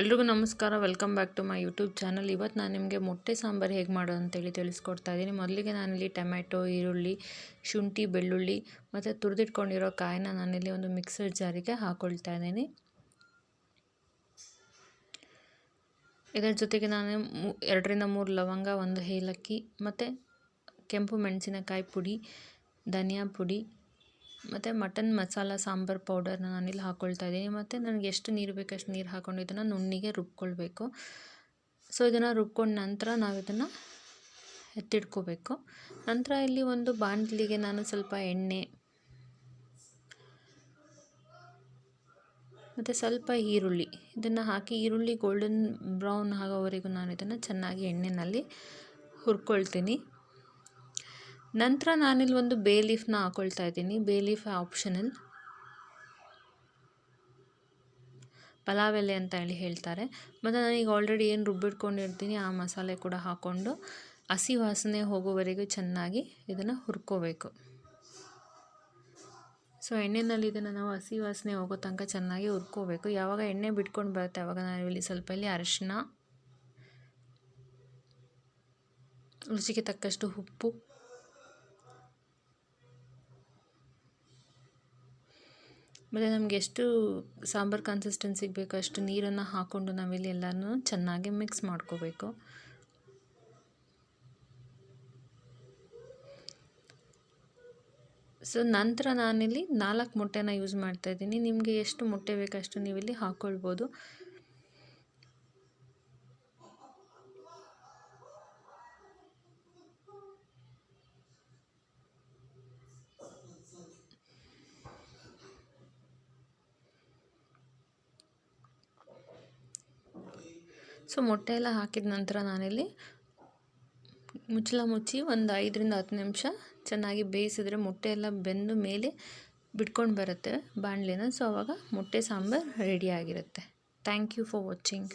ಎಲ್ರಿಗೂ ನಮಸ್ಕಾರ. Welcome back to my YouTube channel. ಇವತ್ತು ನಾನು ನಿಮಗೆ ಮೊಟ್ಟೆ ಸಾಂಬಾರು ಹೇಗೆ ಮಾಡೋದು ಅಂತೇಳಿ ತಿಳಿಸ್ಕೊಡ್ತಾ ಇದ್ದೀನಿ ಮೊದಲಿಗೆ ನಾನಿಲ್ಲಿ ಟೊಮ್ಯಾಟೊ, ಈರುಳ್ಳಿ, ಶುಂಠಿ, ಬೆಳ್ಳುಳ್ಳಿ ಮತ್ತು ತುರಿದಿಟ್ಕೊಂಡಿರೋ ಕಾಯಿನ ನಾನಿಲ್ಲಿ ಒಂದು ಮಿಕ್ಸರ್ ಜಾರಿಗೆ ಹಾಕ್ಕೊಳ್ತಾ ಇದ್ದೀನಿ ಇದರ ಜೊತೆಗೆ ನಾನು ಎರಡರಿಂದ ಮೂರು ಲವಂಗ, ಒಂದು ಏಲಕ್ಕಿ ಮತ್ತು ಕೆಂಪು ಮೆಣಸಿನಕಾಯಿ ಪುಡಿ, ಧನಿಯಾ ಪುಡಿ ಮತ್ತು ಮಟನ್ ಮಸಾಲ ಸಾಂಬಾರು ಪೌಡರ್ನ ನಾನಿಲ್ಲಿ ಹಾಕ್ಕೊಳ್ತಾ ಇದ್ದೀನಿ. ಮತ್ತು ನನಗೆ ಎಷ್ಟು ನೀರು ಬೇಕು ಅಷ್ಟು ನೀರು ಹಾಕ್ಕೊಂಡು ಇದನ್ನು ನುಣ್ಣಿಗೆ ರುಬ್ಕೊಳ್ಬೇಕು. ಸೊ ಇದನ್ನು ರುಬ್ಕೊಂಡ ನಂತರ ನಾವು ಇದನ್ನು ಎತ್ತಿಡ್ಕೋಬೇಕು ನಂತರ ಇಲ್ಲಿ ಒಂದು ಬಾಣಲಿಗೆ ನಾನು ಸ್ವಲ್ಪ ಎಣ್ಣೆ, ಮತ್ತು ಸ್ವಲ್ಪ ಈರುಳ್ಳಿ, ಇದನ್ನು ಹಾಕಿ ಈರುಳ್ಳಿ ಗೋಲ್ಡನ್ ಬ್ರೌನ್ ಆಗೋವರೆಗೂ ನಾನು ಇದನ್ನು ಚೆನ್ನಾಗಿ ಎಣ್ಣೆಯಲ್ಲಿ ಹುರ್ಕೊಳ್ತೀನಿ. ನಂತರ ನಾನಿಲ್ಲಿ ಒಂದು ಬೇ ಲೀಫ್ನ ಹಾಕೊಳ್ತಾ ಇದ್ದೀನಿ. Bay leaf optional. ಪಲಾವ್ ಎಲೆ ಅಂತ ಹೇಳಿ ಹೇಳ್ತಾರೆ. ಮತ್ತು ಈಗ ಆಲ್ರೆಡಿ ಏನು ರುಬ್ಬಿಟ್ಕೊಂಡಿರ್ತೀನಿ, ಆ ಮಸಾಲೆ ಕೂಡ ಹಾಕ್ಕೊಂಡು ಹಸಿ ವಾಸನೆ ಹೋಗೋವರೆಗೂ ಚೆನ್ನಾಗಿ ಇದನ್ನು ಹುರ್ಕೋಬೇಕು. ಸೊ, ಎಣ್ಣೆನಲ್ಲಿ ಇದನ್ನು ನಾವು ಹಸಿ ವಾಸನೆ ಹೋಗೋ ತನಕ ಚೆನ್ನಾಗಿ ಹುರ್ಕೋಬೇಕು. ಯಾವಾಗ ಎಣ್ಣೆ ಬಿಟ್ಕೊಂಡು ಬರುತ್ತೆ, ಅವಾಗ ನಾನು ಇಲ್ಲಿ ಸ್ವಲ್ಪ ಇಲ್ಲಿ ಅರಿಶಿನ ರುಚಿಗೆ ತಕ್ಕಷ್ಟು ಉಪ್ಪು ಮತ್ತು ನಮಗೆ ಎಷ್ಟು ಸಾಂಬಾರು ಕನ್ಸಿಸ್ಟೆನ್ಸಿಗೆ ಬೇಕೋ ಅಷ್ಟು ನೀರನ್ನು ಹಾಕ್ಕೊಂಡು ನಾವಿಲ್ಲಿ ಎಲ್ಲನೂ ಚೆನ್ನಾಗಿ ಮಿಕ್ಸ್ ಮಾಡ್ಕೋಬೇಕು. ಸೊ ನಂತರ ನಾನಿಲ್ಲಿ ನಾಲ್ಕು ಮೊಟ್ಟೆನ ಯೂಸ್ ಮಾಡ್ತಾಯಿದ್ದೀನಿ ನಿಮಗೆ ಎಷ್ಟು ಮೊಟ್ಟೆ ಬೇಕಷ್ಟು ನೀವಿಲ್ಲಿ ಹಾಕ್ಕೊಳ್ಬೋದು ಸೊ ಮೊಟ್ಟೆ ಎಲ್ಲ ಹಾಕಿದ ನಂತರ ನಾನಿಲ್ಲಿ ಮುಚ್ಚಳ ಮುಚ್ಚಿ ಒಂದು ಐದರಿಂದ ಹತ್ತು ನಿಮಿಷ ಚೆನ್ನಾಗಿ ಬೇಯಿಸಿದ್ರೆ ಮೊಟ್ಟೆ ಎಲ್ಲ ಬೆಂದು ಮೇಲೆ ಬಿಟ್ಕೊಂಡು ಬರುತ್ತೆ ಬಾಣಲೆನ. ಸೊ ಅವಾಗ ಮೊಟ್ಟೆ ಸಾಂಬಾರು ರೆಡಿಯಾಗಿರುತ್ತೆ ಥ್ಯಾಂಕ್ ಯು ಫಾರ್ ವಾಚಿಂಗ್